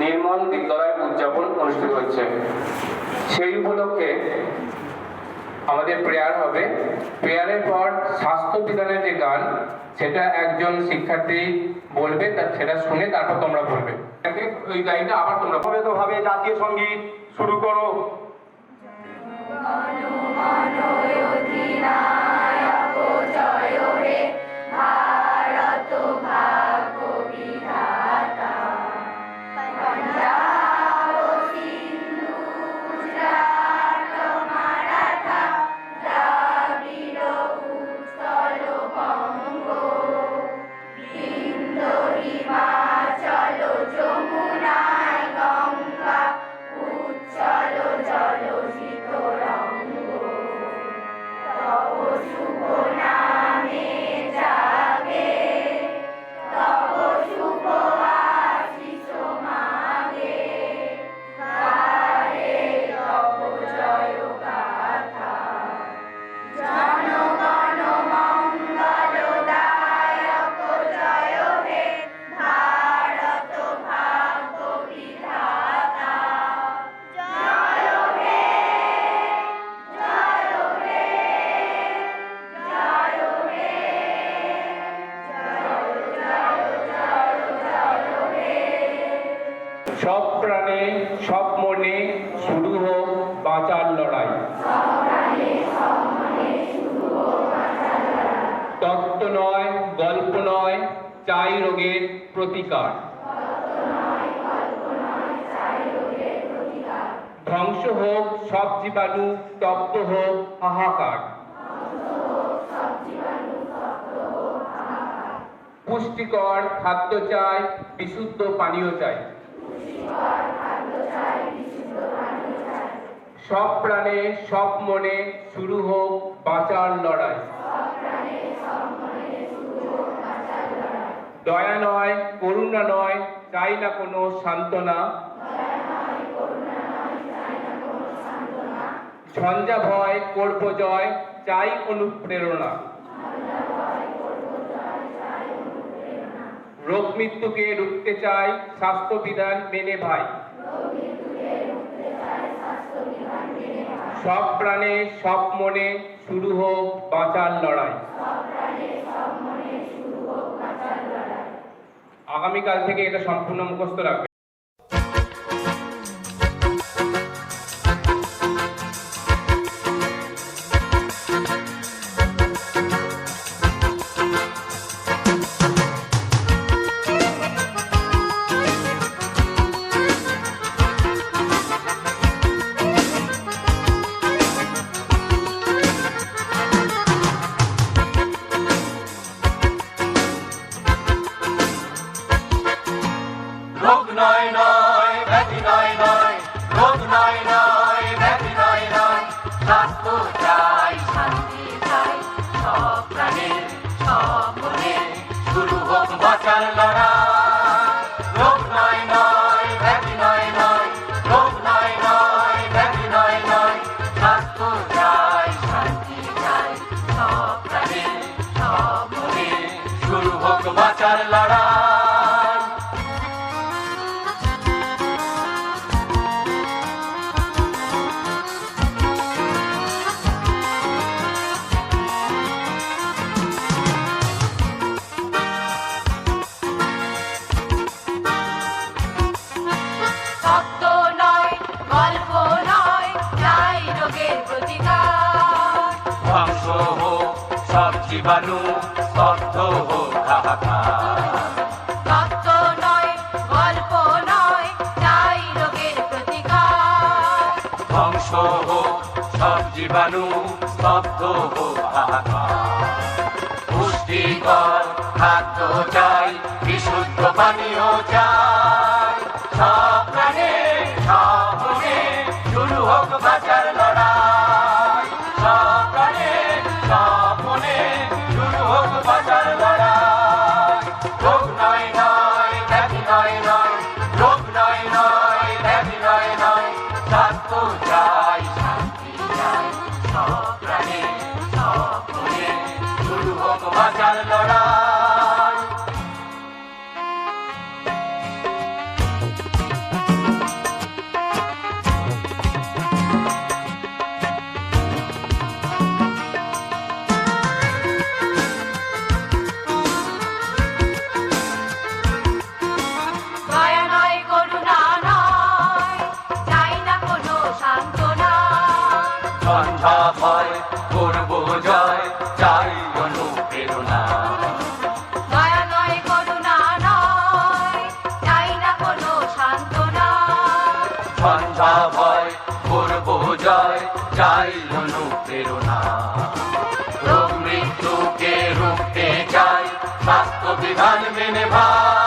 নির্মল বিদ্যালয় উদযাপন অনুষ্ঠিত হচ্ছে সেই উপলক্ষে আমাদের প্রেয়ার হবে। প্রেয়ারের পর স্বাস্থ্য বিধানের যে গান সেটা একজন শিক্ষার্থী বলবে তার সেটা শুনে তারপর তোমরা বলবে। ওই গানটা আবার তোমরা তো ভাবে জাতীয় সংগীত শুরু করো। বাঁচার লড়াই। তত্ত্ব নয়, গল্প নয়, চাই রোগের প্রতিকার। ধ্বংস হোক সব জীবাণু, তপ্ত হোক হাহাকার। পুষ্টিকর খাদ্য চাই, বিশুদ্ধ পানীয় চাই। সব প্রাণে, সব মনে শুরু হোক বাঁচার লড়াই। দয়া নয়, করুণা নয়, চাই না কোনো সান্ত্বনা। ঝঞ্ঝা ভয়, করব জয়, চাই অনুপ্রেরণা। রোগ মৃত্যুকে রুখতে চাই স্বাস্থ্য বিধান মেনে ভাই। সব প্রাণে সব মনে শুরু হোক বাঁচার লড়াই। আগামীকাল থেকে এটা সম্পূর্ণ মুখস্থ রাখবে। হোক জীবাণু স্তব্ধ হোক হাহাকার ধ্বংস সব জীবাণু স্তব্ধ পুষ্টিকর খাদ্য চাই বিশুদ্ধ পানীয় চাই। বোঝা হয় করব জয় চাই অনুপ্রেরণা। চাই অনুপ্রেরণা। রোগ মৃত্যুকে রুখতে চাই স্বাস্থ্য বিধান মেনে ভাই।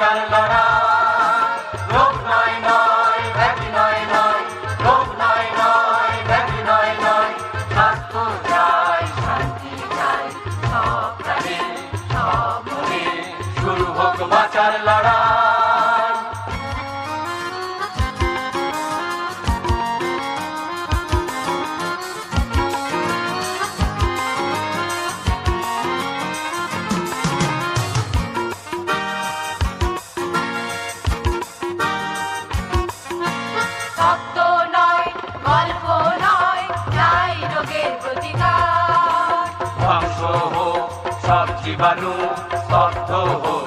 চার লড়া জীবাণু স্তব্ধ হোক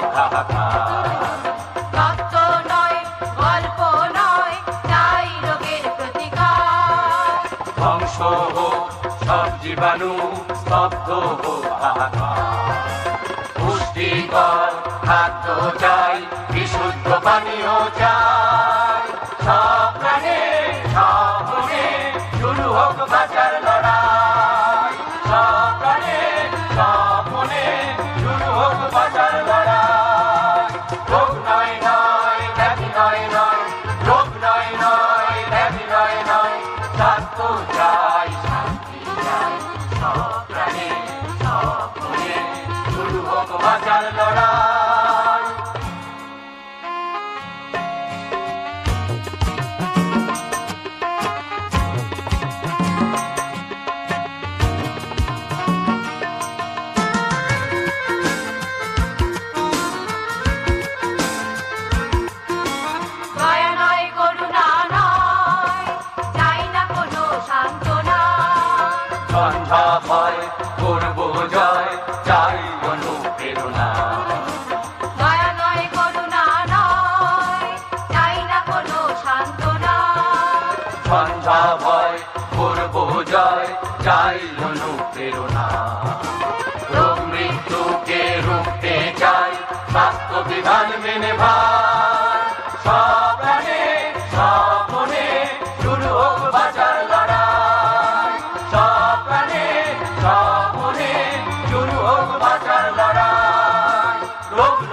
জীবাণু স্তব্ধ পুষ্টিকর খাদ্য চাই বিশুদ্ধ পানীয় চাই। সব প্রাণের সব ঝঞ্ঝা ভয় করব জয় চাই অনুপ্রেরণা। ঝঞ্ঝা ভয় করব জয় চাই অনুপ্রেরণা। halo.